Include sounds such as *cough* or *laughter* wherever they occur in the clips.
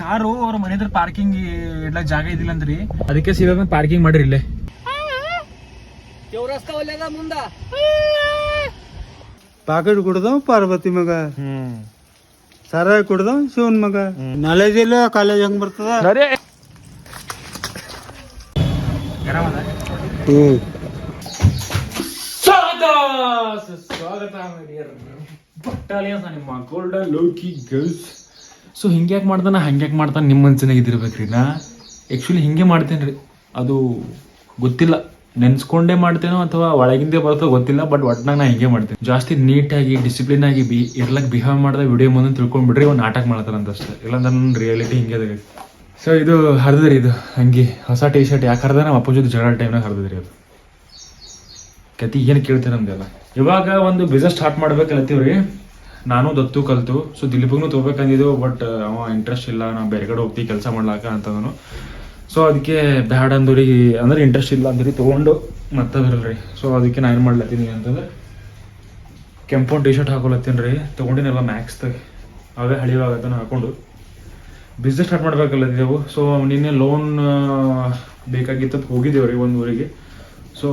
Car ಅವ್ರ ಮನೆ ಹತ್ರ ಪಾರ್ಕಿಂಗ್ ಇಡ್ಲ ಜಾಗ ಇದಿಲ್ಲ ಅಂದ್ರಿ. ಅದಕ್ಕೆ ಸೀದಾ ಪಾರ್ಕಿಂಗ್ ಮಾಡ್ರಿ ಇಲ್ಲೇ. ಪಾಕೆಟ್ ಕುಡ್ದವ್ ಪಾರ್ವತಿ ಮಗ. ಸರ ಕುಡ್ದವ್ ಶಿವನ್ ಮಗ. ನಾಲೇಜ್ ಇಲ್ಲ ಕಾಲೇಜ್ ಹೆಂಗ್ ಬರ್ತದ? ಅರೆ ಹ್ಮ್. ಸ್ವಾಗತ ಸ್ವಾಗತ ಬಟ್ಟಾಲಿಯನ್ಸ್ ನಿಮ್ಮ ಗೋಲ್ಡನ್ ಲೋಕಿ ಗರ್ಲ್ಸ್ ಸೊ ಹಿಂಗ್ಯಾಕೆ ಮಾಡ್ತಾನ ಹಂಗ್ಯಾಕೆ ಮಾಡ್ತಾನೆ? ನಿಮ್ಮ ಮನ್ಸಿನಾಗ ಇದಿರ್ಬೇಕ್ರಿ. ನಾ ಆ್ಯಕ್ಚುಲಿ ಹಿಂಗೆ ಮಾಡ್ತೇನೆ ರೀ ಅದು ಗೊತ್ತಿಲ್ಲ. ನೆನ್ಸ್ಕೊಂಡೇ ಮಾಡ್ತೇನೋ ಅಥವಾ ಒಳಗಿಂದೇ ಬರ್ತೋ ಗೊತ್ತಿಲ್ಲ ಬಟ್ ಒಟ್ನಾಗ ನಾ ಹಿಂಗೆ ಮಾಡ್ತೇನೆ. ಜಾಸ್ತಿ ನೀಟಾಗಿ ಡಿಸಿಪ್ಲಿನ್ ಆಗಿ ಬಿ ಇರ್ಲಕ್ಕೆ ಬಿಹೇವ್ ಮಾಡಿದ ವಿಡಿಯೋ ಮುಂದೆ ತಿಳ್ಕೊಂಡ್ಬಿಡ್ರಿ ಒಂದು ನಾಟಕ ಮಾಡ್ತಾರಂತ ಅಷ್ಟೇ. ಇಲ್ಲಾಂದ್ರೆ ನನ್ನ ರಿಯಾಲಿಟಿ ಹಿಂಗೆ ಅದ ಸೊ ಇದು ಹರಿದ್ರಿ ಇದು. ಹಂಗೆ ಹೊಸ ಟಿ ಶರ್ಟ್ ಯಾಕೆ ಹರಿದ್ರೆ ನಮ್ಮ ಅಪ್ಪನ ಜೊತೆ ಜಗಳ ಟೈಮ್ನಾಗ ಹರಿದ್ರಿ ಅದು. ಕತಿ ಏನು ಕೇಳ್ತೀರ ನಮ್ದೆಲ್ಲ ಇವಾಗ ಒಂದು ಬಿಸ್ನೆಸ್ ಸ್ಟಾರ್ಟ್ ಮಾಡ್ಬೇಕಲ್ಲತ್ತೀವ್ರಿ. ನಾನು ದತ್ತು ಕಲಿತು ಸೊ ದಿಲೀಪ್ಗೂ ತೊಗೋಬೇಕಂದಿದ್ದು ಬಟ್ ಅವ ಇಂಟ್ರೆಸ್ಟ್ ಇಲ್ಲ ನಾ ಬೇರೆ ಕಡೆ ಹೋಗ್ತಿ ಕೆಲಸ ಮಾಡ್ಲಾಕ ಅಂತಂದನು. ಸೊ ಅದಕ್ಕೆ ಬ್ಯಾಡ ಅಂದ್ರಿ, ಅಂದ್ರೆ ಇಂಟ್ರೆಸ್ಟ್ ಇಲ್ಲ ಅಂದ್ರಿ ತೊಗೊಂಡು, ಮತ್ತೆ ಬರಲ್ರಿ. ಸೊ ಅದಕ್ಕೆ ನಾನು ಏನು ಮಾಡ್ಲತ್ತೀನಿ ಅಂತಂದ್ರೆ, ಕೆಂಪು ಟಿ ಶರ್ಟ್ ಹಾಕೊಳತ್ತೀನಿ ರೀ, ತೊಗೊಂಡಿನೆಲ್ಲ ಮ್ಯಾಕ್ಸ್ದಾಗ ಅವೇ ಹಳಿವಾಗತ್ತನ ಹಾಕೊಂಡು. ಬಿಸ್ನೆಸ್ ಸ್ಟಾರ್ಟ್ ಮಾಡ್ಬೇಕಲ್ಲತ್ತಿದ್ದೆವು ಸೊ ನಿನ್ನೆ ಲೋನ್ ಬೇಕಾಗಿತ್ತು ಹೋಗಿದ್ದೇವೆ ರೀ ಒಂದು ಊರಿಗೆ. ಸೊ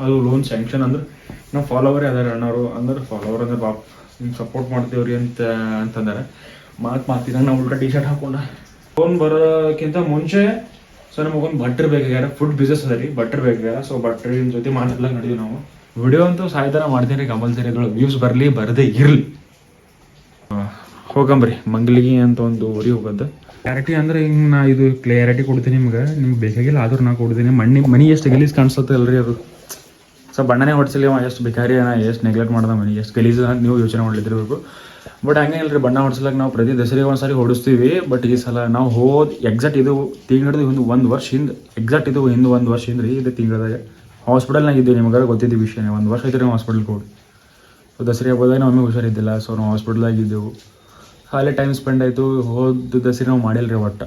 ಅದು ಲೋನ್ ಸ್ಯಾಂಕ್ಷನ್ ಅಂದ್ರೆ ನಾವು ಫಾಲೋವರೇ ಅದಾರ ಅಣ್ಣವರು, ಅಂದ್ರೆ ಫಾಲೋವರ್ ಅಂದ್ರೆ ಬಾಪ್. ನಿಮ್ಗೆ ಸಪೋರ್ಟ್ ಮಾಡ್ತೇವ್ರಿ ಅಂತ, ಅಂತಂದಾರೆ. ಮಾತು ಮಾತಿನ ನಾವು ಉಲ್ಟಾ ಟಿ ಶರ್ಟ್ ಹಾಕೊಂಡ. ಫೋನ್ ಬರೋಕ್ಕಿಂತ ಮುಂಚೆ ಸೊ ನಮಗೊಂದು ಬಟ್ರ್ ಬೇಕಾಗ್ಯಾರ ಫುಡ್ ಬಿಸ್ನೆಸ್ ಅದ ರೀ ಬಟ್ರ್ ಬೇಕಾಗ್ಯಾರ ಸೊ ಬಟ್ರಿನ ಜೊತೆ ಮಾತಾಡ್ಲಾಕ ನಡೀವಿ ನಾವು. ವಿಡಿಯೋ ಅಂತೂ ಸಾಯ್ತಾರ ಮಾಡ್ತೀನಿ ರೀ ಕಂಪಲ್ಸರಿ ಅದ್ರೊಳಗೆ ವ್ಯೂಸ್ ಬರಲಿ, ಬರದೇ ಇರಲಿ. ಹೋಗಂಬ್ರಿ, ಮಂಗಲಿಗೆ ಅಂತ ಒಂದು ಊರಿ ಹೋಗೋದು. ಕ್ಲಾರಿಟಿ ಅಂದ್ರೆ ಹಿಂಗೆ ನಾ ಇದು ಕ್ಲಿಯಾರಿಟಿ ಕೊಡ್ತೀನಿ ನಿಮ್ಗೆ. ನಿಮ್ಗೆ ಬೇಕಾಗಿಲ್ಲ ಆದ್ರೂ ನಾ ಕೊಡ್ತೀನಿ. ಮಣ್ಣಿ, ಮನಿ ಎಷ್ಟು ಗಲೀಸ್ ಕಾಣಿಸುತ್ತೆ ಅಲ್ರಿ ಅದು? ಸೊ ಬಣ್ಣನೇ ಹೊಡ್ಸಲಿ ಅವ, ಎಷ್ಟು ಬೇಕಾರಿ ನಾ ಎಷ್ಟು ನೆಗ್ಲೆಕ್ಟ್ ಮಾಡ್ದ ಮನೆ ಎಷ್ಟು ಗಲೀಜು ಅಂತ ನೀವು ಯೋಚನೆ ಮಾಡ್ಲಿದ್ದಿರ್ಬೇಕು. ಬಟ್ ಹಂಗೆ ಇಲ್ಲರಿ ಬಣ್ಣ ಹೊಡ್ಸಲಕ್ಕೆ ನಾವು ಪ್ರತಿ ದಸರಿಗೆ ಒಂದ್ಸರಿ ಹೊಡಿಸ್ತೀವಿ. ಬಟ್ ಈ ಸಲ ನಾವು ಹೋದ್ ಎಕ್ಸಾಕ್ಟ್ ಇದು ತಿಂಗಳದ ಹಿಂದೆ ಒಂದು ವರ್ಷ ಹಿಂದೆ ಎಕ್ಸಾಕ್ಟ್ ಇದು ಹಿಂದೆ ಒಂದು ವರ್ಷ ಹಿಂದೆ ರೀ ಇದು ತಿಂಗಳದಾಗ. ಹಾಸ್ಪಿಟಲ್ನಾಗ ಇದ್ದೀವಿ ನಿಮ್ಗಾರ ಗೊತ್ತಿದ್ದ ವಿಷಯನೇ ಒಂದು ವರ್ಷ ಐತ್ರಿ ನಾವು ಹಾಸ್ಪಿಟಲ್ಗೆ ಹೋಗಿ. ಸೊ ದಸರಿ ಹಬ್ಬದಾಗ ನಮಗೆ ಹುಷಾರಿದ್ದಿಲ್ಲ ಸೊ ನಾವು ಹಾಸ್ಪಿಟಲ್ದಾಗ ಇದ್ದೆವು. ಅಲ್ಲೇ ಟೈಮ್ ಸ್ಪೆಂಡ್ ಆಯಿತು, ಹೋದ ದಸರಿ ನಾವು ಮಾಡಿಲ್ಲ ರೀ ಒಟ್ಟು.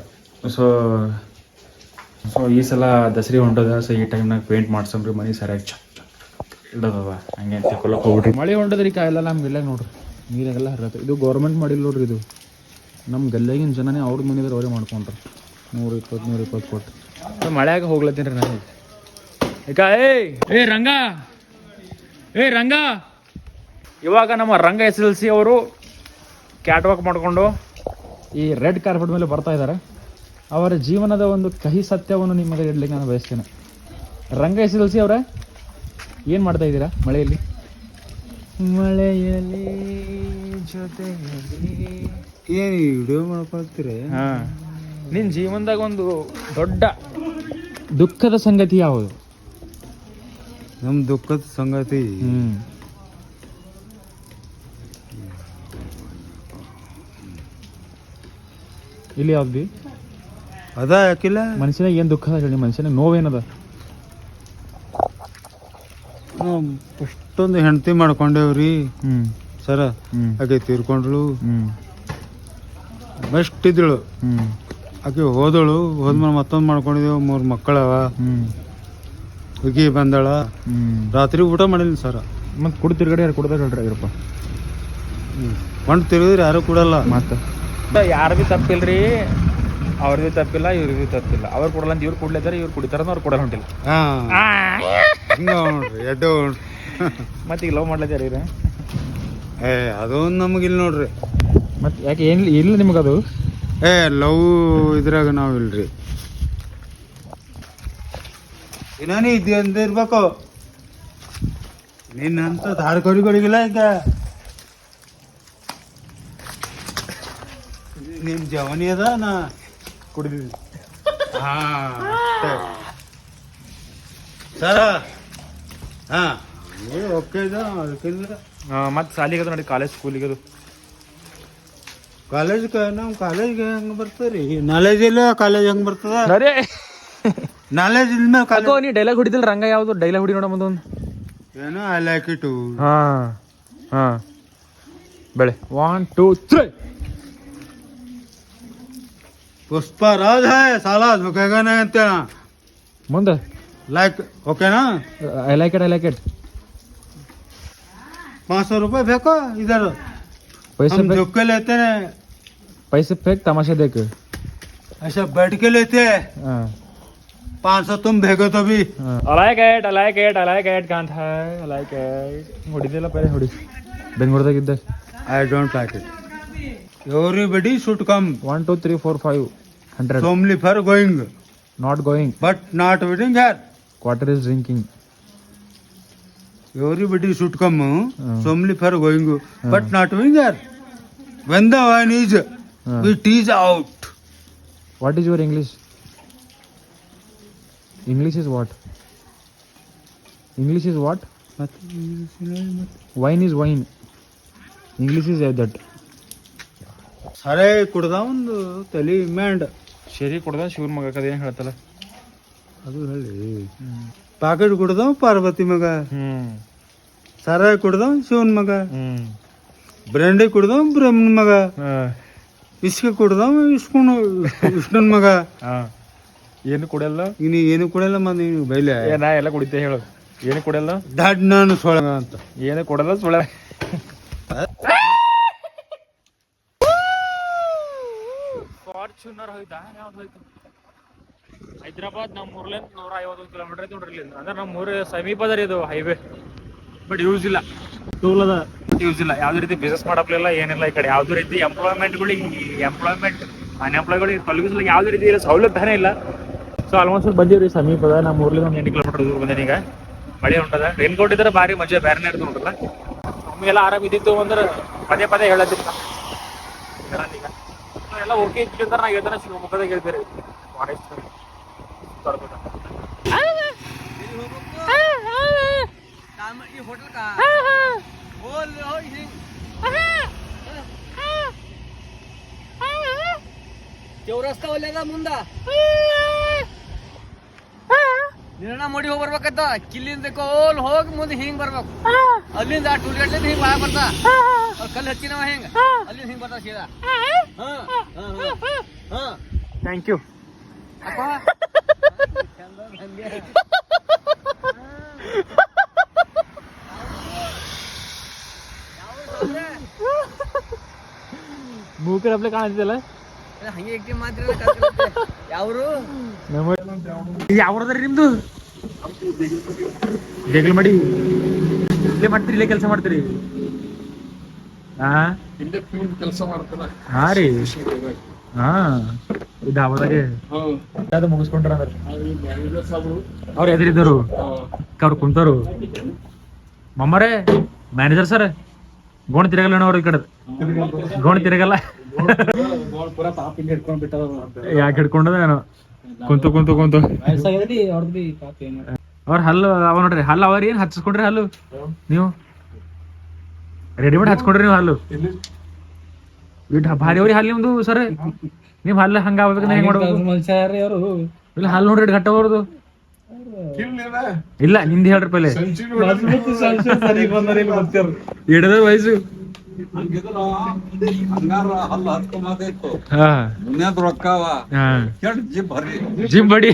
ಸೊ ಸೊ ಈ ಸಲ ದಸರಿ ಹೊಂಟದ ಸೊ ಈ ಟೈಮ್ನಾಗ ಪೇಂಟ್ ಮಾಡ್ಸಮ್ರಿ, ಮನೆ ಸರಿಯಾಗಿ ಬಾಬಾ ಹಂಗೆ ಹೋಗ್ಬಿಟ್ರಿ. ಮಳೆ ಹೊಂಡದ್ರಿ ಕಾಯೆಲ್ಲ ನಮ್ಮ ಗಲ್ಲಾಗ ನೋಡ್ರಿ. ನೀರಾಗೆಲ್ಲ ಹರತ್ತೆ ಇದು ಗೌರ್ಮೆಂಟ್ ಮಾಡಿಲ್ಲ ನೋಡ್ರಿ ಇದು. ನಮ್ಮ ಗಲ್ಲಾಗಿನ ಜನನೇ ಅವ್ರ ಮನೆದ್ರೆ ಅವರೇ ಮಾಡ್ಕೊಂಡ್ರಿ. ನೂರು ಇಪ್ಪತ್ತು ನೂರು ಇಪ್ಪತ್ತು ಕೊಟ್ಟು. ಮಳೆಯಾಗ ಹೋಗ್ಲತ್ತೀನಿ ರೀ ನಾನು ಈಗ. ಏಯ್ ಏ ರಂಗ! ಏ ರಂಗ! ಇವಾಗ ನಮ್ಮ ರಂಗ ಎಸ್ ಎಲ್ ಸಿ ಅವರು ಕ್ಯಾಟ್ ವಾಕ್ ಮಾಡಿಕೊಂಡು ಈ ರೆಡ್ ಕಾರ್ಪೆಟ್ ಮೇಲೆ ಬರ್ತಾ ಇದ್ದಾರೆ ಅವರ ಜೀವನದ ಒಂದು ಕಹಿ ಸತ್ಯವನ್ನು ನಿಮಗೆ ಇಡ್ಲಿಕ್ಕೆ ನಾನು ಬಯಸ್ತೇನೆ. ರಂಗ ಎಸ್ ಎಲ್ ಸಿ ಅವರೇ ಏನು ಮಾಡ್ತಾ ಇದ್ದೀರಾ ಮಳೆಯಲ್ಲಿ? ಮಳೆಯಲ್ಲಿ ಜೊತೆಯಲ್ಲಿ ಏನ್ ವಿಡಿಯೋ ಮಾಡ್ಕೊಳ್ತೀರಿ? ಹಾಂ. ನಿನ್ನ ಜೀವನದಾಗ ಒಂದು ದೊಡ್ಡ ದುಃಖದ ಸಂಗತಿ ಯಾವುದು? ನಮ್ಮ ದುಃಖದ ಸಂಗತಿ? ಇಲ್ಲಿ ಯಾವ್ದು? ಅದ ಯಾಕಿಲ್ಲ ಮನುಷ್ಯನ ಏನು ದುಃಖ ಅದ ಹೇಳಿ ಮನುಷ್ಯನ ನೋವೇನದ? ನಾವು ಅಷ್ಟೊಂದು ಹೆಂಡತಿ ಮಾಡ್ಕೊಂಡೇವ್ರಿ. ಸರ ಆಕೆ ತೀರ್ಕೊಂಡ್ಳು. ಹ್ಞೂ ಬೆಸ್ಟ್ ಇದ್ದಳು ಹ್ಞೂ ಆಕೆ ಹೋದಳು ಹೋದ್ಮೇಲೆ ಮತ್ತೊಂದು ಮಾಡ್ಕೊಂಡಿದ್ದೇವು ಮೂರು ಮಕ್ಕಳವ. ಹ್ಞೂ ಹುಡುಗಿ ಬಂದಳ. ಹ್ಞೂ ರಾತ್ರಿ ಊಟ ಮಾಡಿಲ್ಲ ಸರ. ಮತ್ತೆ ಕುಡಿ ತಿರ್ಗಡೆ ಯಾರು ಕುಡ್ದಾಗ ಹೇಳ್ರಿ ಆಗಿರಪ್ಪ ಒಂದು ತಿರುಗಿದ್ರೆ ಯಾರು ಕೊಡಲ್ಲ. ಮತ್ತೆ. ಯಾರು ಭೀ ತಪ್ಪಿಲ್ರಿ ಅವ್ರದ್ದು ತಪ್ಪಿಲ್ಲ ಇವ್ರದ್ದು ತಪ್ಪಿಲ್ಲ. ಅವ್ರು ಕೊಡಲ್ಲ ಅಂತ ಇವ್ರು ಕೊಡ್ಲಿದ್ದಾರೆ ಇವ್ರು ಕುಡಿತಾರ ಅವ್ರು ಕೊಡಲ್ಲ ಹೊಂಟಿಲ್ಲ. ಹಾ. ಹಿಂಗ ನೋಡ್ರಿ ಎಡ್ಡೆ ಮತ್ತೆ ಈಗ ಲವ್ ಮಾಡ್ಲಿದ್ದಾರೆ ಇವ್ರು? ಏ ಅದೊಂದು ನಮಗಿಲ್ಲ ನೋಡ್ರಿ. ಮತ್ತೆ ಯಾಕೆ ಏನು ಇಲ್ಲ ನಿಮಗೆ ಅದು ಏ ಲವ್ ಇದ್ರಾಗ ನಾವು ಇಲ್ರಿ. ಏನಾನಿ ಇದ್ದಿ ಅಂತ ಇರ್ಬೇಕು. ನಿನ್ನಂತ ಈಗ. ನಿಮ್ ಜವನಿ ಅದ ನಾ ಕುಡಿದಿದ್ವಿ ಹಾಂ. ಸರ. ಹಾಂ. ಓಕೆ ಇದೆ ಅದಕ್ಕಿಲ್ಲ ಮತ್ತೆ ಸಾಲಿಗೆ ಅದು ನೋಡಿ ಕಾಲೇಜ್ ಸ್ಕೂಲಿಗೆ ಅದು. ಕಾಲೇಜ್ಗೆ ನಮ್ಮ ಕಾಲೇಜ್ಗೆ ಹೆಂಗೆ ಬರ್ತದೆ ರೀ? ನಾಲೇಜ್ ಇಲ್ಲ ಕಾಲೇಜ್ ಹೆಂಗೆ ಬರ್ತದ? ಅರೆ ನಾಲೇಜ್ ಇಲ್ಲ ಕಾಲೇಜ್ ನೀ ಡೈಲಾಗ್ ಹುಡಿದಿಲ್ಲ ರಂಗ ಯಾವುದು? ಡೈಲಾಗ್ ಹುಡಿ ನೋಡಿ ಒಂದು ಏನೋ ಐ ಲೈಕ್ ಇಟ್ ಹಾಂ ಹಾಂ. ಬೆಳೆ. ಒನ್ ಟೂ ತ್ರೀ ಪುಷ್ಪರಾಜ್ ಹೇ ಸಾಲಾಜ್ ಬೇಕಾಗನ ಅಂತ ಮುಂದೆ. लाइक ओके ना? I like it I like it पाँच सौ रुपये फेंको इधर। पैसे झुक के लेते हैं। पैसे फेंक तमाशा देख। ऐसा बैठ के लेते हैं। हाँ। पाँच सौ तुम भेगो तो भी। Alike at alike at alike at कहाँ था अलाइक एट होड़ी देला पहले होड़ी। बेंगलोर तक इधर I don't like it everybody should come one two three four five hundred Somli for going not going but not waiting here Quarter is drinking everybody should come Hmm. solely for going but not going there when the wine is Hmm. it is out what is your English English is what English is what wine is wine English is that ಸಾರೇ ಕುಡ್ದ ಒಂದು ತಲೆ and ಶರಿ ಕೊಡ್ದ ಶಿವನ್ ಮಗ ಕದೇನು ಹೇಳ್ತಲ್ಲ ಅದು ಹೇಳಿ. Packet ಕುಡ್ದ ಪಾರ್ವತಿ ಮಗ. ಹ್ಮ್. ಸಾರಾಯಿ ಕುಡ್ದ ಶಿವನ್ ಮಗ. ಹ್ಮ್. ಬ್ರ್ಯಾಂಡಿ ಕುಡ್ದ ಬ್ರಹ್ಮನ್ ಮಗ. ಇಸ್ಕೆ ಕುಡ್ದ ಇಸ್ಕೊಂಡು ವಿಷ್ಣುನ್ ಮಗ. ಹಾ. ಏನು ಕುಡಿಯಲ್ಲ? ಇನ್ನು ಏನು ಕುಡಿಯಲ್ಲ ಮತ್ತೆ ನೀನು ಬೈಲೆ. ಏ ನಾ ಎಲ್ಲ ಕುಡಿತೆ ಹೇಳು. ಏನು ಕುಡಿಯಲ್ಲ? ದಡ್ ನಾನು ಸೊಳಗ ಅಂತ. ಏನು ಕೊಡಲ್ಲ ಸೊಳ ಫಾರ್ಚುನರ್ ಹೋಯ್ತಾ? ಯಾವ್ದು ಹೋಯ್ತು? ಹೈದ್ರಾಬಾದ್ ನಮ್ಮ ಊರ್ಲಿಂದ ನೂರ ಐವತ್ತು ಕಿಲೋಮೀಟರ್ ಐತಿ ನೋಡ್ರಿ ಇಲ್ಲಿಂದ. ಅಂದ್ರೆ ನಮ್ಮ ಊರ ಸಮೀಪದ ರೀ ಇದು ಹೈವೇ ಬಟ್ ಯೂಸ್ ಇಲ್ಲ. ಟೂಲ್ ಅದ ಯೂಸ್ ಇಲ್ಲ. ಯಾವ್ದು ರೀತಿ ಬಿಸ್ನೆಸ್ ಮಾಡಪ್ಲಿಲ್ಲ ಏನಿಲ್ಲ ಈ ಕಡೆ. ಯಾವ್ದು ರೀತಿ ಎಂಪ್ಲಾಯ್ಮೆಂಟ್ಗಳಿಗೆ ಎಂಪ್ಲಾಯ್ಮೆಂಟ್ ಅನ್ಎಂಪ್ಲಾಯ್ಗಳಿಗೆ ತೊಲಗಿಸ್ಲಿಕ್ಕೆ ಯಾವ್ದು ರೀತಿ ಇಲ್ಲ ಸೌಲಭ್ಯನೇ ಇಲ್ಲ. ಸೊ ಆಲ್ಮೋಸ್ಟ್ ಬಂದೀವಿ ಸಮೀಪದ. ನಮ್ಮ ಊರ್ಲಿಂದ ಒಂದು ಎಂಟು ಕಿಲೋಮೀಟರ್ ದೂರ ಬಂದೇನೆ ಈಗ. ಮಳೆ ಉಂಟದ. ರೈನ್ ಕೋಟ್ ಇದ್ರೆ ಭಾರಿ ಮಜಾ ಬೇರೆನೇ ಇರ್ತದೆ ನೋಡ್ರಲ್ಲ. ನಮಗೆಲ್ಲ ಆರಾಮ್ ಇದ್ದಿತ್ತು ಅಂದ್ರೆ ಪದೇ ಪದೇ ಹೇಳತ್ತಿಲ್ಲ ಈಗ ಎಲ್ಲ ಓಕೆ ಇತ್ತು ಅಂತ ನಾ ಹೇಳ್ತಾನೆ ಶಿವಮೊಗ್ಗದಾಗ ಹೇಳ್ತೀರಿ ಫಾರೆಸ್ಟ್ ಚೌರಸ್ತಾ ಒಲ್ಲೆದ ಮುಂದ ನಿನ್ನ ಮಡಿ ಹೋಗಿ ಬರ್ಬೇಕತ್ತ ಕಿಲ್ಲಿಂದ ಕೋಲ್ ಹೋಗಿ ಮುಂದೆ ಹಿಂಗ್ ಬರ್ಬೇಕು ಅಲ್ಲಿಂದ ಆ ಟೂಲ್ಗೇಟ್ಲಿಂದ ಹಿಂಗ್ ಬಾಳ ಬರ್ತಾ ಅವ್ರ್ ಕಲ್ಲು ಹಚ್ಚಿನವ ಹಿಂಗ ಅಲ್ಲಿಂದ ಹಿಂಗ್ ಬರ್ತಾ ಸೀದಾ ಹಾ ಹಾ ಹಾ ಹಾ ಥ್ಯಾಂಕ್ ಯು ಅಪ್ಪ ಮೂಕರ್ ಹಪ್ಲೆ ಕಾಣಿಸ್ತಿಲ್ಲ ಹಂಗೆ ಇಟ್ಟಿ ಮಾತ್ರ ಯಾವ್ರು? ನಮ್ಮ ಯಾವ್ರದ್ರಿ ನಿಮ್ದು? ಜಗಳ ಮಾಡಿ. ಇಲ್ಲೇ ಮಾಡ್ತೀರಿ ಇಲ್ಲೇ ಕೆಲಸ ಮಾಡ್ತೀರಿ? ಹಾ ಕೆಲಸ ಮಾಡ್ತಾರ. ಹಾ ರೀ. ಹಾ. ಧಾಬಾದಾಗೆ. ಅದು ಮುಗಿಸ್ಕೊಂಡ್ರ ಅವ್ರು ಎದುರಿದ್ದರು. ಅವ್ರು ಕುಂತರು. ಮಮ್ಮರೇ ಮ್ಯಾನೇಜರ್ ಸರ್. ಗೋಣ ತಿರುಗಲ್ಲ ನೋಡ್ರಿ ಈ ಕಡೆ ಗೋಣ ತಿರುಗಲ್ಲ. ಯಾಕೆ ಹಿಡ್ಕೊಂಡದ ಏನೋ. ಕುಂತು ಕುಂತು ಕುಂತು. ಅವ್ರ ಹಲ್ಲು ಅವ ನೋಡ್ರಿ ಹಲ್ಲು ಅವ್ರ ಏನ್ ಹಚ್ಕೊಂಡ್ರಿ ಹಲ್ಲು? ನೀವು? ರೆಡಿಮೇಡ್ ಹಚ್ಕೊಂಡ್ರಿ ನೀವು ಹಲ್ಲು. ಇಟ್ ಭಾರಿ ಅವ್ರಿ ಹಲ್ಲು ನಿಮ್ದು ಸರ್ *laughs* ನಿಮ್ ಹಲ್ಲು ಹಂಗ ಆಗ್ಬೇಕು ಹೆಂಗ್ ಮಾಡ್ಬೇಕು? ಅವರು. ಇಲ್ಲ ಹಲ್ಲು ನೋಡ್ರಿ ಗಟ್ಟ ಅವ್ರದ್ದು ಇಲ್ಲ ನಿಂದ ಹೇಳ್ರಿ ಪೈಲೆ ಹಿಡದ ವಯಸ್ಸು. ಜಿಮ್ ಬಡಿ.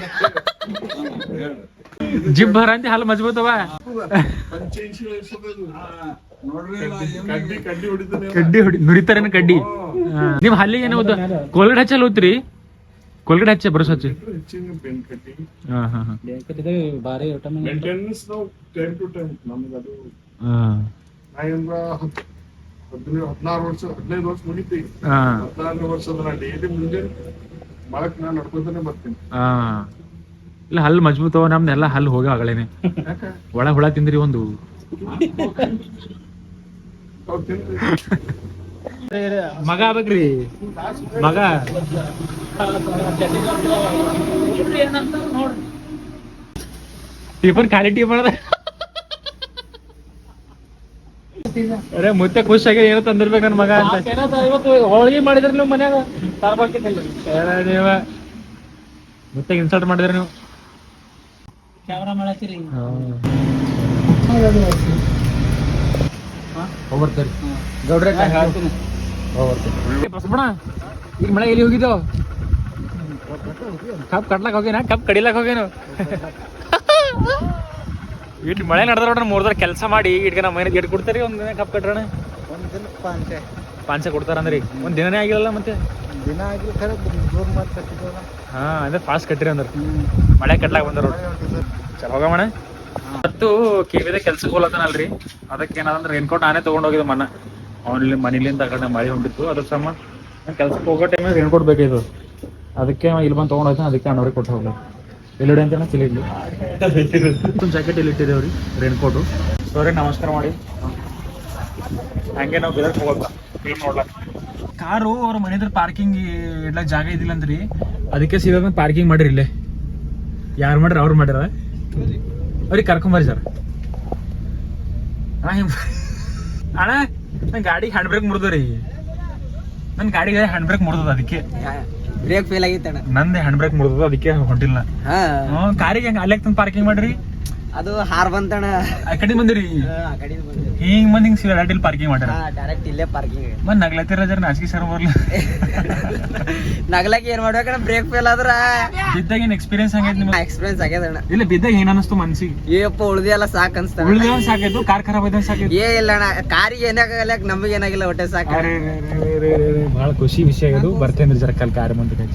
ಜಿಮ್ ಭರ ಅಂತ ಹಲ್ಲು ಮಜಬೂತವ? ಅವ ಕಡ್ಡಿ ಹೊಡಿ ನುರಿತಾರೇನ ಕಡ್ಡಿ. ನಿಮ್ ಹಲ್ಲಿಗೆ ಏನೋ ಕೋಲ್ಗೇಟ್ ಹಚ್ಚಲ್ ಹೋತ್ರಿ? ಕೋಲ್ಗೇಟ್ ಹಚ್ಚಿ ಬರೋಸ್ ಹಚ್ಚಿ ಹಾ ಹಾ ಹಾ. ಭಾರಿ ಊಟ ಮೇಂಟೆನೆನ್ಸ್ ನಾವು ಟೈಮ್ ಟು ಟೈಮ್ ನಮ್ಗೆ ಅದು ಹಾ. ನಾಯಿಂದ ಹದಿನೈದು ಹದಿನಾರು ವರ್ಷ ಹದಿನೈದು ವರ್ಷ ಮುಗಿತಿ. ಹಾ. ಹದಿನಾರನೇ ವರ್ಷದ ನಾ ಡೈಲಿ ಮುಂಜಾನೆ ಮಾಡಕ್ ನಾನು ನಡ್ಕೊತಾನೆ ಬರ್ತೀನಿ. ಹಾ. ಇಲ್ಲ ಹಲ್ಲು ಮಜಬೂತವ ನಮ್ದೆಲ್ಲ ಹಲ್ಲು ಹೋಗ ಆಗಳೇನೆ ಯಾಕೆ? ಒಳ ಹುಳ ತಿಂದ್ರಿ ಒಂದು. ಅವ್ರು ತಿಂದ್ರಿ ಮಗ ಆಗ್ಬೇಕ್ರಿ. ಮಗ. ಟಿಫನ್ ಖಾಲಿ ಟೀ ಮಾಡದ. ಅರೆ ಮುತ್ತೆ ಖುಷಿಯಾಗಿ ಏನೋ ತಂದಿರ್ಬೇಕು ನನ್ನ ಮಗ ಅಂತ. ಇವತ್ತು ಹೋಳಿಗೆ ಮಾಡಿದ್ರಿ ನೀವು ಮನ್ಯಾಗ ಏನ ನೀವ ಮತ್ತೆ ಇನ್ಸಲ್ಟ್ ಮಾಡಿದ್ರಿ ನೀವು. ಕ್ಯಾಮ್ರಾ ಮಾಡತ್ತೀರಿ ಹೋಗ್ಬರ್ತೀರಿ. ಗೌಡ್ರೆ ಬಸಬಣ ಈಗ ಮಳೆ ಎಲ್ಲಿ ಹೋಗಿದ್ದು ಕಪ್ ಕಟ್ಲಕ್ ಹೋಗೇನ? ಕಪ್ ಕಡಿಲಕ್ ಹೋಗೇನು? ಇಟ್ ಮಳೆ ನಡೆದ್ರ ನೋಡ್ರಿ ಮೂರ್ದಾರ ಕೆಲಸ ಮಾಡಿ ಇಟ್ಕ ನಮ್ಮ ಮನೆ ಎಟ್ ಕೊಡ್ತಾರಿ ಒಂದ್ ದಿನ ಕಪ್ ಕಟ್ರಣ. ಪಾಂಚೆ. ಕೊಡ್ತಾರ ಅಂದ್ರಿ ಒಂದ್ ದಿನನೇ ಆಗಿಲ್ಲ ಮತ್ತೆ? ದಿನ ಆಗಿಲ್ಲ ಖರೆ ಜೋರ್ ಮಾತು ಕಟ್ಟಿದ್ವಲ್ಲ. ಹಾ ಅಂದ್ರೆ ಫಾಸ್ಟ್ ಕಟ್ಟಿರಿ ಅಂದ್ರೆ. ಮಳೆ ಕಟ್ಲಾಕ್ ಬಂದ್ರ ಚಲೋ ಹೋಗಮಣ ಮತ್ತು ಕಿವಿದ ಕೆಲ್ಸಕ್ಕೆ ಹೋಲತ್ತನಲ್ರಿ ಅದಕ್ಕೆ ಏನಾದ್ರೆ ರೇನ್ಕೋಟ್ ನಾನೇ ತಗೊಂಡೋಗಿದ್ದು ಮನ್ನ. ಮನ ಅವ್ನಲ್ಲಿ ಮನಿಲಿಂದ ಆ ಕಡೆ ಮಳೆ ಹೊಂಟಿತ್ತು ಅದ್ರ ಸಮ ಕೆಲ್ಸಕ್ಕೆ ಹೋಗೋ ಟೈಮ್ ರೇನ್ಕೋಟ್ ಬೇಕಾಯ್ತು ಅದಕ್ಕೆ ಇಲ್ಲಿ ಬಂದು ತೊಗೊಂಡು ಹೋಗ್ತಾನೆ ಅದಕ್ಕೆ ಅಣ್ಣವ್ರಿಗೆ ಕೊಟ್ಟು ಹೋಗ್ಲಿ ಎಲ್ಲಿಡಿ ಅಂತ ಒಂದು ಜಾಕೆಟ್ ಇಲ್ಲಿ ಇಟ್ಟಿದ್ದೇವ್ರಿ ರೇನ್ಕೋಟು ಸೋರಿ ನಮಸ್ಕಾರ ಮಾಡಿ. ಹಂಗೆ ನಾವು ಬೆದರ್ಕ್ ಹೋಗಲ್ಲ ಫಿಲ್ಮ್ ನೋಡ್ಲಕ್ಕ ಕಾರು ಅವ್ರ ಮನೆ ಹತ್ರ ಪಾರ್ಕಿಂಗ್ ಇಡ್ಲಕ್ ಜಾಗ ಇದಿಲ್ಲ ಅಂದ್ರಿ ಅದಕ್ಕೆ ಸೀದಾ ಪಾರ್ಕಿಂಗ್ ಮಾಡಿರಿ ಇಲ್ಲೇ. ಯಾರು ಮಾಡ್ರಿ ಅವ್ರು ಮಾಡ್ಯಾರ? ಅವ್ರಿಗೆ ಕರ್ಕೊಂಬರ್ರಿ ಸರ್. ಅಣ್ಣ ಹಿಂಗ್ ಅಣ್ಣ ನನ್ನ ಗಾಡಿ ಹ್ಯಾಂಡ್ ಬ್ರೇಕ್ ಮುರಿದ್ರಿ. ನನ್ನ ಗಾಡಿಗೆ ಹ್ಯಾಂಡ್ ಬ್ರೇಕ್ ಮುರಿದದ ಅದಕ್ಕೆ. ಬ್ರೇಕ್ ಫೇಲ್ ಆಗಿತ್ತಣ್ಣ. ನಂದೇ ಹ್ಯಾಂಡ್ ಬ್ರೇಕ್ ಮುರಿದದ ಅದಕ್ಕೆ ಹೊಂಟಿಲ್ಲ. ಕಾರಿಗೆ ಹೆಂಗ್ ಅಲ್ಲೇ ತಂದು ಪಾರ್ಕಿಂಗ್ ಮಾಡ್ರಿ? ಅದು ಹಾರ್ ಬಂತಣ ಆ ಕಡೆ ಬಂದಿರಿ? ಆ ಕಡೆ ಬಂದೆ ಹಿಂಗ್ ಮಂದಿ ಹಿಂಗ್ ಸಿಗಾಡಾಟಿಲ್ ಪಾರ್ಕಿಂಗ್ ಮಾಡ್ಯಾರ? ಹಾ ಡೈರೆಕ್ಟ್ ಇಲ್ಲೇ ಪಾರ್ಕಿಂಗ್ ಮತ್ ನಗ್ಲತ್ತಿರ ಜರ ನಾಚಿಕೆ ಸರ್ ಬರ್ಲಿ. *laughs* ನಗ್ಲಕ್ಕೆ ಏನ್ ಮಾಡ್ಬೇಕಣ್ಣ ಬ್ರೇಕ್ ಫೇಲ್ ಆದ್ರ? ಬಿದ್ದಾಗ ಏನ್ ಎಕ್ಸ್ಪೀರಿಯನ್ಸ್ ಆಗೈತಿ ನಿಮ್ಗೆ? ಎಕ್ಸ್ಪೀರಿಯನ್ಸ್ ಆಗ್ಯದಣ್ಣ ಇಲ್ಲ ಬಿದ್ದಾಗ ಏನ್ ಅನಿಸ್ತು ಮನ್ಸಿಗೆ? ಏಪ್ಪ ಉಳ್ದಿ ಎಲ್ಲ ಸಾಕ್ ಅನ್ಸ್ತಾನ ಉಳ್ದ ಸಾಕಾಯ್ತು ಕಾರ್ ಖರಾಬ್ ಆಯ್ತು ಸಾಕಾಯ್ತು ಏ ಇಲ್ಲ ಅಣ್ಣ. ಕಾರಿಗೆ ಏನಾಗಲ್ಲ ನಮಗೆ ಏನಾಗಿಲ್ಲ ಹೊಟ್ಟೆ ಸಾಕ ಬಹಳ ಖುಷಿ ವಿಷಯ ಇದು. ಬರ್ತೇನೆ ಜರ ಕಲ್ ಕಾರ್ ಮಂದಿ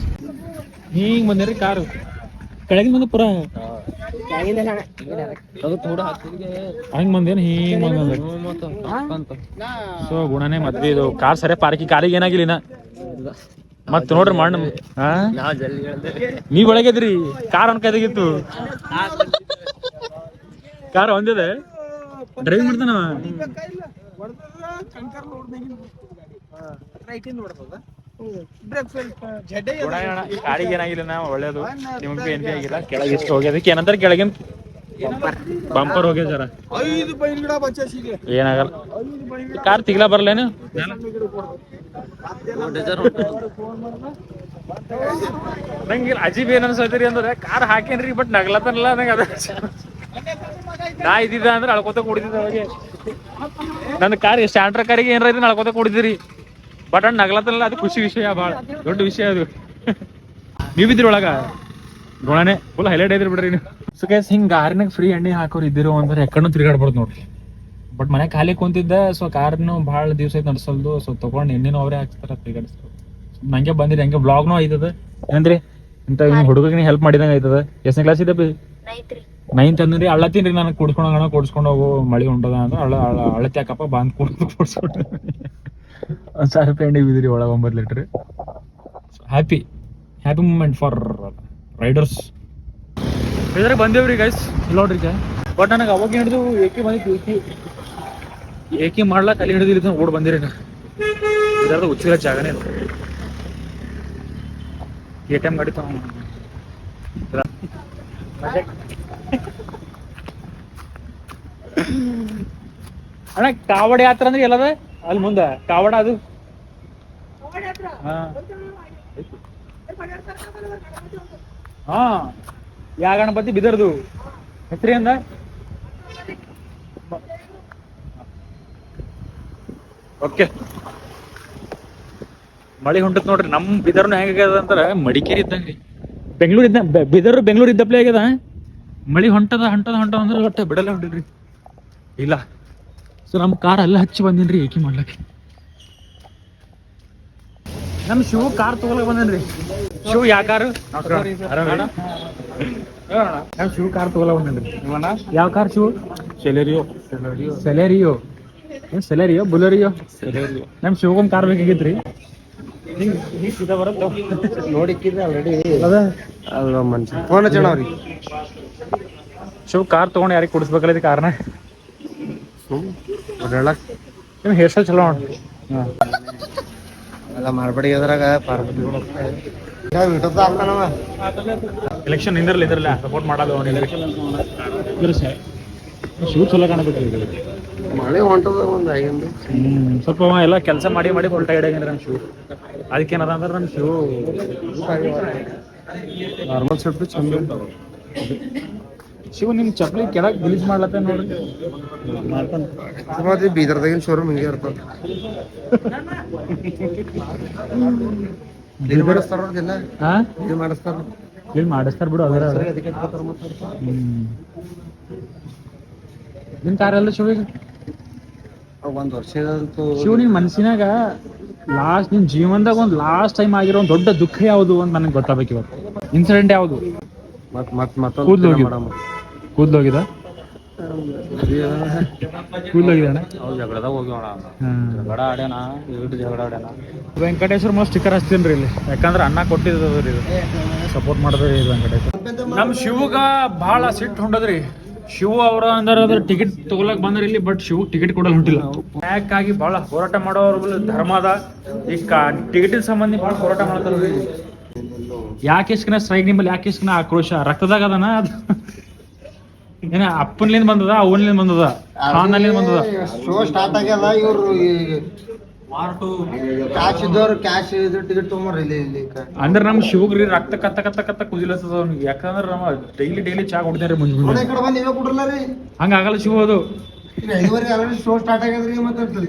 ಹಿಂಗ್ ಬಂದಿರಿ ಕಾರು. ಕೆಳಗಿನ ಬಂದ ಪುರ ಹಂಗ್ ಬಂದೇನು ಹಿಂಗ್ ಬಂದ ಸೊ ಗುಣನೇ ಮದ್ವೆ ಇದು. ಕಾರ್ ಸರಿ ಪಾರ್ಕಿಂಗ್ ಕಾರಿಗೆ ಏನಾಗಿಲ್ಲ ಇನ್ನ. ಮತ್ ನೋಡ್ರಿ ಮಣ್ಣು. ಹಾ ನೀವ್ ಒಳಗಿದ್ರಿ. ಕಾರ್ ಅನ್ ಕೈದಾಗಿತ್ತು. ಕಾರ್ ಒಂದಿದೆ. ಡ್ರೈವ್ ಮಾಡ್ತಾನ ಈ ಕಾರಿಗೆ ಏನಾಗಿಲ್ಲ ನಾ ಒಳ್ಳೇದು ನಿಮ್ಗೆ ಏನ್ ಆಗಿಲ್ಲ. ಕೆಳಗೆ ಇಷ್ಟ ಹೋಗಿ ಏನಂದ್ರೆ ಕೆಳಗಿನ ಬಂಪರ್ ಹೋಗ್ಯ ಜರ ಏನಾಗಲ್ಲ. ಕಾರ್ ತಿಗ್ಲಾ ಬರಲೇನು ನಂಗೆ ಅಜೀಬ್ ಏನ್ ಅನ್ಸೈತ್ರಿ ಅಂದ್ರೆ ಕಾರ್ ಹಾಕೇನ್ರಿ ಬಟ್ ನಗ್ಲತ್ತನಲ್ಲ ನಂಗೆ ಅದ. ನಾ ಇದ್ದಿದ್ದ ಅಂದ್ರೆ ಅಳ್ಕೊತ ಕುಡಿದಿದ್ದ ಅವಾಗೆ ನನ್ನ ಕಾರ್ ಸ್ಟ್ಯಾಂಡ್ರ ಕಾರಿಗೆ ಏನಾರ ಇದ್ರೆ ಅಳ್ಕೊತ ಕುಡಿದಿರಿ ಬಟ್ ಅಣ್ಣ ನಗಲತ್ತಲ್ಲ ಅದು ಖುಷಿ ವಿಷಯ ಭಾಳ. ದೊಡ್ಡ ವಿಷಯ ಅದು. ನೀವಿದ್ರಿ ಒಳಗ ನೋಡಣೆ ಫುಲ್ ಹೈಲೈಟ್ ಐತ್ರಿ ಬಿಡ್ರಿ ನೀವು. ಸೊ ಗೈಸ್ ಹಿಂಗ್ ಕಾರ್ನಾಗ ಫ್ರೀ ಎಣ್ಣೆ ಹಾಕೋರು ಇದ್ದಿರೋ ಅಂದ್ರೆ ಎಕ್ಕಡೂ ತಿರ್ಗಾಡ್ಬಾರ್ದು ನೋಡ್ರಿ. ಬಟ್ ಮನೆ ಖಾಲಿ ಕುಂತಿದ್ದ ಸೊ ಕಾರ್ನು ಬಹಳ ದಿವಸ ಐತೆ ನಡ್ಸಲ್ದು. ಸೊ ತಗೊಂಡು ಎಣ್ಣೆನೂ ಅವರೇ ಹಾಕ್ತಾರ ತಿರ್ಗಾಡಿಸ್ತಾರೆ ನಂಗೆ ಬಂದಿರಿ ಹಂಗೆ ಬ್ಲಾಗ್ನು ಆಯ್ತದ. ಏನಂದ್ರಿ ಇಂಥ ಹುಡುಗಗೆ ಹೆಲ್ಪ್ ಮಾಡಿದಂಗ ಆಯ್ತದ? ಎಷ್ಟನೇ ಕ್ಲಾಸ್ ಇದೆ ಬಿ? ನೈನ್ತ್ ಅಂದ್ರಿ ಅಳ್ಳತ್ತೀನಿ ನನಗೆ ಕುಡ್ಸ್ಕೊಂಡು ಹೋಗೋಣ ಕುಡ್ಸ್ಕೊಂಡು ಹೋಗೋ ಮಳಿ ಉಂಟದ ಅಂದ್ರೆ ಅಳ ಅಳ ಅಳತಿ ಹಾಕಪ್ಪ ಬಂದ್ ಕುಡ್ದು ಕುಡ್ಸ್ಕೊಂಡು ಒಂದು ಸಾವಿರ ರೂಪಾಯಿ ಎಣ್ಣೆ ಬಿದ್ರಿ ಒಳಗೆ ಒಂಬತ್ತು litre? Happy happy moment for riders ಇದ್ರಾಗ ಬಂದೇವ್ರಿ ಗೈಸ್ ನೋಡ್ರಿ ಈಗ. ಬಟ್ ನನಗೆ ಅವಾಗ ಹಿಡಿದು ಏಕೆ ಬಂದಿತ್ತು ಏಕೆ. ಏಕೆ ಮಾಡ್ಲಾಕ ಅಲ್ಲಿ ಹಿಡಿದಿಲ್ಲ ಇಲ್ಲಿ ಓಡ್ ಬಂದಿರಿ ಇದಾರ್ದು ಉಚ್ಚಿರ ಜಾಗನೇ ಎ ಟಿ ಎಂ ಗಾಡಿ ತಗೊಂಡು ಅಣ್ಣ ಕಾವಡಿ ಯಾತ್ರ ಅಂದ್ರೆ ಎಲ್ಲದ? ಅಲ್ಲಿ ಮುಂದ ಕಾವಡ ಅದು? ಹಾ. ಹಾ. ಯಾ ಗಣಪತಿ ಬಿದರ್ದು? ಹೆಸರಿ ಅಂದ ಓಕೆ. ಮಳಿ ಹೊಂಟತ್ ನೋಡ್ರಿ ನಮ್ ಬಿದರ್ನು ಹೆಂಗಾಗ್ಯದ ಅಂತಾರ? ಮಡಿಕೇರಿ ಇದ್ದಂಗ್ರಿ ಬೆಂಗಳೂರು ಇದ್ದ ಬಿದರ್ ಬೆಂಗಳೂರು ಇದ್ದಪ್ಲೇ ಆಗ್ಯದ? ಮಳಿ ಹೊಂಟದ ಹೊಂಟದ ಹೊಂಟದ ಅಂದ್ರೆ ಒಟ್ಟ ಬಿಡಲ್ಲ ಹೊಂಟಿಲ್ರಿ ಇಲ್ಲ. ಸೊ ನಮ್ಮ ಕಾರ್ ಅಲ್ಲೇ ಹಚ್ಚಿ ಬಂದೇನ್ರಿ ಏಕೆ ಮಾಡ್ಲಕ್ಕೆ? ನಮ್ ಶಿವ ಕಾರ್ ತಗೊಳಕ್ ಬಂದೇನ್ರಿ? ಶಿವ ಯಾ ಕಾರು ನಮ್ ಶಿವ ಕಾರ್ ತಗೊಳಕ್ ಬಂದೇನ್ರಿ. ಯಾವ ಕಾರ್ ಶಿವ ಸೆಲೆರಿಯೋ ಸೆಲೆರಿಯೋ ಏನ್ ಸೆಲೆರಿಯೋ ಬುಲೆರಿಯೋ ನಮ್ ಶಿವಗೊಂದ್ ಕಾರ್ ಬೇಕಾಗಿತ್ರಿ. ನೋಡಿಕ್ಕಿದ್ರೆ ಆಲ್ರೆಡಿ ಅದ? ಅಲ್ಲ ಮನ್ಸ ಫೋನ್ ಹಚ್ಚೋಣ ಅವ್ರಿಗೆ. ಶಿವ್ ಕಾರ್ ತಗೊಂಡು ಯಾರಿಗೆ ಕುಡಿಸ್ಬೇಕಲ್ಲ ಕಾರ್ನ ಹೇಳಕ್ ನಿಮ್ ಹೇರ್ ಸ್ಟೈಲ್ ಚಲೋ ಹಾಂ ಎಲ್ಲ ಮಾರ್ಬಡಿ ಅದ್ರಾಗ ಪಾರ್ವತಿ ಎಲೆಕ್ಷನ್ ನಿಂದಿರಲಿ ಇದ್ರಲ್ಲ ಸಪೋರ್ಟ್ ಮಾಡಲ್ಲ ಶೂ ಚಲೋ ಕಾಣಬೇಕು ಮಳೆ ಹೊಂಟದ ಒಂದು ಆಗಿಂದ ಸ್ವಲ್ಪ ಎಲ್ಲ ಕೆಲಸ ಮಾಡಿ ಮಾಡಿ ಹೊಲ್ಟ ಇಡಂಗಿಲ್ಲ ನನ್ನ ಶೂ ಅದಕ್ಕೆ ಏನದ ಅಂದ್ರೆ ನನ್ನ ಶೂ ನಾರ್ಮಲ್ ಶರ್ಟ್ ಚಂದ. ಶಿವ್ ನಿಮ್ ಚಪ್ಪಲಿ ಕೆಳಗ್ ಗಿಲಿಜ್ ಮಾಡ್ಲತ್ತ ನೋಡ್ರಿ. ಬೀದರ್ದಾಗ ಬೀದರ್ದಾಗಿನ ಶೋರೂಮ್ ಹಿಂಗೆ ಇರ್ತದ ಮಾಡಿಸ್ತಾರ ಹಾ? ಬಿಡು ಅದರ ನಿನ್ ಕಾರ್ ಎಲ್ಲ ಒಂದ್ ವರ್ಷದಂತೂ ಶಿವ ನಿನ್ ಮನ್ಸಿನಾಗ ಲಾಸ್ಟ್ ನಿನ್ ಜೀವನದಾಗ ಒಂದ್ ಲಾಸ್ಟ್ ಟೈಮ್ ಆಗಿರೋ ಒಂದ್ ದೊಡ್ಡ ದುಃಖ ಯಾವುದು ಅಂತ ನನಗೆ ಗೊತ್ತಾಗ್ಬೇಕು ಇವತ್ತು. ಇನ್ಸಿಡೆಂಟ್ ಯಾವುದು? ಮತ್ತೆ ಮತ್ ಮತ್ತೊಂದು ಹೋಗಿದೆ ಕೂದ್ಲು ಹೋಗಿದ ಕೂದ್ಲು ಹೋಗಿದೆ ಅಣ್ಣ ಜಗಳದಾಗ ಹೋಗ್ಯೋಣ ಹ್ಮ್. ಜಗಳ ಆಡ್ಯಾನ ಇಟ್ಟು ಜಗಳ ಆಡ್ಯಾನ. ವೆಂಕಟೇಶ್ವರ ಮಸ್ತ್ ಸ್ಟಿಕ್ಕರ್ ಹಚ್ತೀನಿ ರೀ ಇಲ್ಲಿ. ಯಾಕಂದ್ರೆ ಅನ್ನ ಕೊಟ್ಟಿದ್ರಿ ಇದು. ಸಪೋರ್ಟ್ ಮಾಡಿದ್ರಿ ಇದು ವೆಂಕಟೇಶ್ವರ ನಮ್ ಶಿವಗ ಭಾಳ ಸಿಟ್ಟು ಹೊಂಡದ್ರಿ ಶಿವ ಅವ್ರ ಅಂದ್ರೆ ಟಿಕೆಟ್ ತಗೊಳಕ್ ಬಂದ್ರಿ ಇಲ್ಲಿ ಬಟ್ ಶಿವ ಟಿಕೆಟ್ ಕೊಡಲ್ಲ ಹೊಂಟಿಲ್ಲ. ಯಾಕಾಗಿ ಭಾಳ ಹೋರಾಟ ಮಾಡೋರು ಧರ್ಮದ ಈ ಟಿಕೆಟ್ ಟಿಕೆಟಿನ ಸಂಬಂಧಿ ಭಾಳ ಹೋರಾಟ ಮಾಡ್ತಾರ ಯಾಕೆ ಇಸ್ಕನ ಸ್ಟ್ರೈಕ್ ನಿಮ್ಮಲ್ಲಿ ಯಾಕೆ ಇಸ್ಕಿನ ಆಕ್ರೋಶ? ರಕ್ತದಾಗ ಅದನ ಅದು. ಏನ ಅಪ್ಪನ್ಲಿಂದ ಬಂದದ ಅವನ್ಲಿಂದ ಬಂದದ ಖಾನ್ಲಿಂದ ಬಂದದ? ಶೋ ಸ್ಟಾರ್ಟ್ ಆಗ್ಯದ ಇವ್ರು ಕ್ಯಾಶ್ ಇದ್ದವ್ರು ಕ್ಯಾಶ್ ಇದು ಟಿಕೆಟ್ ಇಲ್ಲಿ ಇಲ್ಲಿ ಅಂದ್ರೆ ನಮ್ ಶಿವಗ್ರಿ ರಕ್ತ ಕತ್ತ ಕತ್ತ ಕತ್ತ ಕುದಿಲತ್ತದ ಅವ್ನಿಗೆ. ಯಾಕಂದ್ರೆ ನಮ್ಮ ಡೈಲಿ ಡೈಲಿ ಚಾ ಕುಡ್ತೇನೆ ಮುಂಜಾನೆ. ನೋಡಿ ಕಡೆ ಬಂದು ನೀವೇ ಕೊಡ್ರಲ್ಲ ರೀ. ಹಂಗ ಆಗಲ್ಲ ಶಿವ ಅದು. ಈಗ ಐದುವರೆಗೆ ಆಲ್ರೆಡಿ ಶೋ ಸ್ಟಾರ್ಟ್ ಆಗ್ಯದ್ರಿ ಹೋಗಡಿ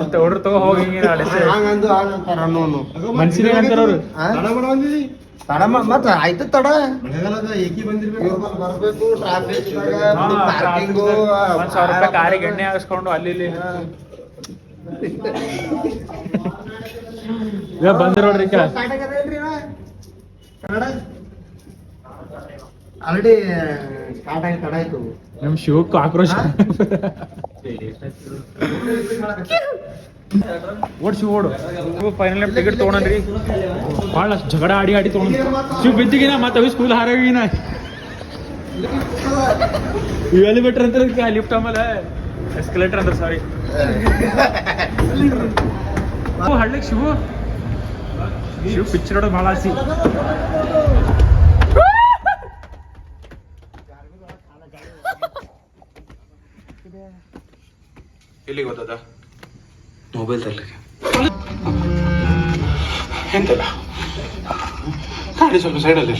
ಮತ್ತೆ ಹೊಡ್ರ ತಗೋ ಹೋಗಿ ಮನ್ಸಿನ ನಡೆಸಿ. ಹಂಗಂದು ಹಾಗಂತಾರ ಅನ್ನೋನು. ಮನ್ಸಿನಾಗ ಅಂತಾರ ಅವ್ರು? ತಡ ಮತ್ತ ಆಯ್ತು ತಡ ಬಂದ್ ಬರ್ಬೇಕು ಟ್ರಾಫಿಕ್ ಪಾರ್ಕಿಂಗು ಒಂದ್ ಸಾವಿರ ರೂಪಾಯಿ ಕಾರಿಗೆ ಎಣ್ಣೆ ಹಾಕ್ಸ್ಕೊಂಡು ಅಲ್ಲಿ ಇಲ್ಲಿ ಈಗ ಬಂದ್ರ ನೋಡ್ರಿ ಈಗ ಆಲ್ರೆಡಿ ಸ್ಟಾರ್ಟ್ ಆಗಿ ತಡ ಆಯ್ತು ನಮ್ ಶಿವಕ್ಕೂ ಆಕ್ರೋಶ ಓಡ್. ಶಿವ ಓಡು ಫೈನಲ್ ಟಿಕೆಟ್ ತಗೊಂಡ್ರಿ. ಭಾಳ ಜಗಳ ಆಡಿ ಆಡಿ ತಗೊಂಡ್ ಶಿವ್ ಬಿದ್ದಿಗಿನ ಮತ್ತೆ ಸ್ಕೂಲ್ ಹಾರಾಗಿನ ಇವ್ ಎಲಿವೇಟರ್ ಅಂತ ಲಿಫ್ಟ್ ಆಮೇಲೆ ಎಸ್ಕಲೇಟರ್ ಅಂದ್ರೆ ಸಾರಿ ಹಳ್ಳಿಗೆ ಶಿವು. ಶಿವ್ ಪಿಕ್ಚರ್ ನೋಡೋದು ಭಾಳ ಆಸಿ. ಎಲ್ಲಿಗೆ ಗೊತ್ತದ ಮೊಬೈಲ್ ತರ್ಲಿಕ್ಕೆ ಎಂತಲ್ಲ ಗಾಡಿ ಸ್ವಲ್ಪ ಸೈಡಲ್ಲಿ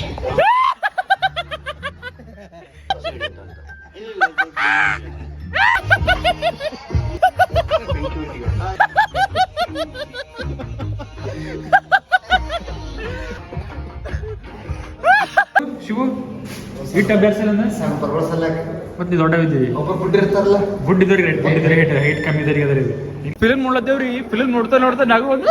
ಶಿವು ಹಿಟ್ ಅಭ್ಯಾಸ ಇಲ್ಲ ಸಲ್ಯಾಕ ಮತ್ತೆ ದೊಡ್ಡ ಬಿದ್ದೀವಿ ಒಬ್ಬರು ಬಿಟ್ಟಿರ್ತಾರಲ್ಲ ಗುಡ್ ಇದ್ದವ್ರಿಗೆ ರೇಟ್ ಗುಡ್ ಇದ್ದವ್ರಿಗೆ ರೇಟ್ ಹೈಟ್ ಕಮ್ಮಿ ಇದ್ದವ್ರಿಗೆ ಅದ್ರ ಇದು ಫಿಲ್ಮ್ ನೋಡ್ಲತ್ತೇವ್ರಿ? ಫಿಲ್ಮ್ ನೋಡ್ತಾ ನೋಡ್ತಾ ನಗು ಒಂದು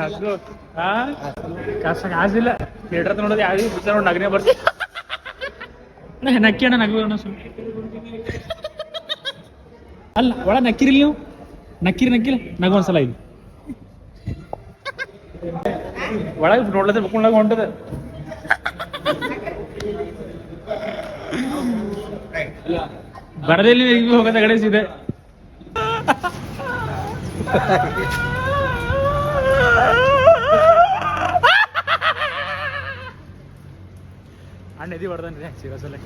ನಗು ಆ? ಕಾಸ ಕಾಸಿಲ್ಲ ಥಿಯೇಟರ್ ನೋಡೋದು ಯಾವ ಪಿಕ್ಚರ್ ನೋಡಿ ನಗನೇ ಬರ್ತೀವಿ ನಕ್ಕಿ ಅಣ್ಣ ನಗು ಅಣ್ಣ ಸುಮ್ಮನೆ ಅಲ್ಲ ಒಳ ನಕ್ಕಿರಿ ನೀವು? ನಕ್ಕಿರಿ ನಕ್ಕಿಲ್ಲ ನಗು ಒಂದ್ಸಲ ಇದು ಒಳಗೆ ನೋಡ್ಲತ್ತೆ ಮುಕ್ಕೊಂಡಾಗ ಹೊಂಟದ. ಬರದಲ್ಲಿ ಹೋಗೋದ ಕಡೆ ಇದೆ. ಅಣ್ಣ ಎದಿ ಹೊಡ್ದನ್ರಿ ಸೀರಿಯಸ್ ಅಲ್ಲ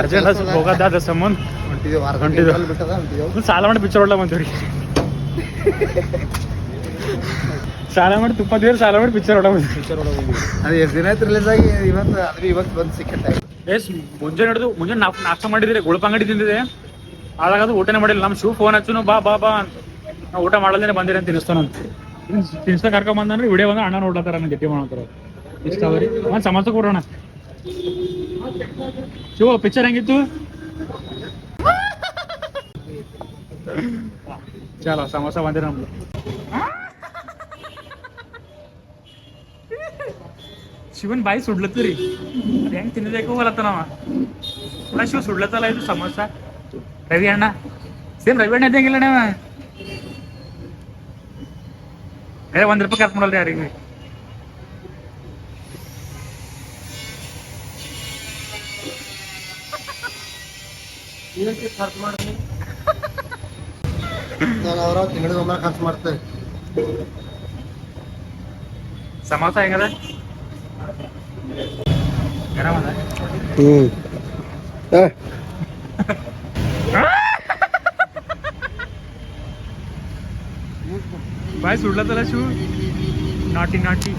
ಅರ್ಜೆಂಟ್ ಹೋಗೋದಾದ ಸಂಬಂಧ ಹೊಂಟಿದ್ದೀವಿ ವಾರ ಹೊಂಟಿದ್ದೀವಿ. ಗಂಟೆ ಬಿಟ್ಟದ ಹೊಂಟಿದ್ದೀವಿ ಒಂದು ಸಾಲ ಮಾಡಿ ತುಪ್ಪ ದೇವ್ರ ಸಾಲ ಮಾಡಿ ಪಿಕ್ಚರ್ ಹೊಡ ಪಿಕ್ಚರ್ ಅದು ಎಷ್ಟು ದಿನ ಆಯ್ತು ರಿಲೀಸ್ ಆಗಿ? ಇವತ್ತು ಅದ್ರ ಇವತ್ತು ಬಂದು ಸಿಕ್ಕತ್ತೆ ಎಸ್ ಮುಂಜಾನೆ ಹಿಡಿದು ಮುಂಜಾನೆ ನಾಲ್ಕು ನಾಷ್ಟ ಮಾಡಿದ್ರೆ ಗುಳಪ ಅಂಗಡಿ ತಿಂದಿದೆ. ಆದಾಗ ಅದು ಊಟನೇ ಮಾಡಿಲ್ಲ. ನಮ್ಮ ಶೂ ಫೋನ್ ಹಚ್ಚು ಬಾ ಬಾ ಬಾ ಅಂತ. ನಾವು ಊಟ ಮಾಡಲ್ದೇನೆ ಬಂದಿರಿ ಅಂತ ತಿನ್ನಿಸ್ತಾನಂತ ತಿನ್ಸ ಕರ್ಕೊಂಡ್ ಬಂದ್ರೆ ವಿಡಿಯೋ ಬಂದ್ರೆ ಅಣ್ಣ ನೋಡ್ಲತ್ತಾರ ನನ್ನ ಗಟ್ಟಿ ಮಾಡ್ತಾರ ಇಷ್ಟ ಅವರಿ. ಒಂದು ಸಮಸ್ಯೆ ಕೊಡೋಣ. ಶಿವ ಪಿಕ್ಚರ್ ಹೆಂಗಿತ್ತು? ಚಲೋ ಸಮೋಸ ಬಂದಿರ ನಮ್ದು. ಶಿವನ್ ಬಾಯಿ ಸುಡ್ಲತ್ತರಿ ಅದ್ ಹೆಂಗ್ ತಿನ್ನಬೇಕು ಹೊಲತ್ತನವ ಕೂಡ ಶಿವ ಸುಡ್ಲತ್ತಲ್ಲ ಇದು ಸಮೋಸ ರವಿ ಅಣ್ಣ ಸೇಮ್ ರವಿ ಅಣ್ಣ ಇದ್ದಂಗಿಲ್ಲ ನಾವ ಏ ಒಂದ್ ರೂಪಾಯಿ ಖರ್ಚು ಮಾಡಲ್ರಿ ಯಾರಿಗೆ ನಾನು ಅವ್ರ ತಿಂಗಳಿಗೆ ಒಮ್ಮೆ ಖರ್ಚು ಮಾಡ್ತೇವೆ ಸಮೋಸ ಹೆಂಗದ हम्म। भाई बाय तला शू। नाटी नाटी।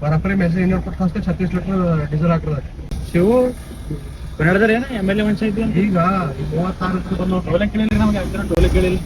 बराबर मेसेज इन फ़र्स्ट छत्तीस लोक डीजल हाकला शिव ಕನ್ನಡದಾರ ಏನ ಎಂ ಎಲ್ ಎ ಮನುಷ್ಯ ಐತಿ ಈಗ ಮೂವತ್ತಾರು ಬಂದು ಟೋಲೆ ಕೇಳಿಲ್ಲ ನಮ್ಗೆ ಯಾವ್ದಾರ ಟೋಲೆ ಕೇಳಿಲ್ಲ.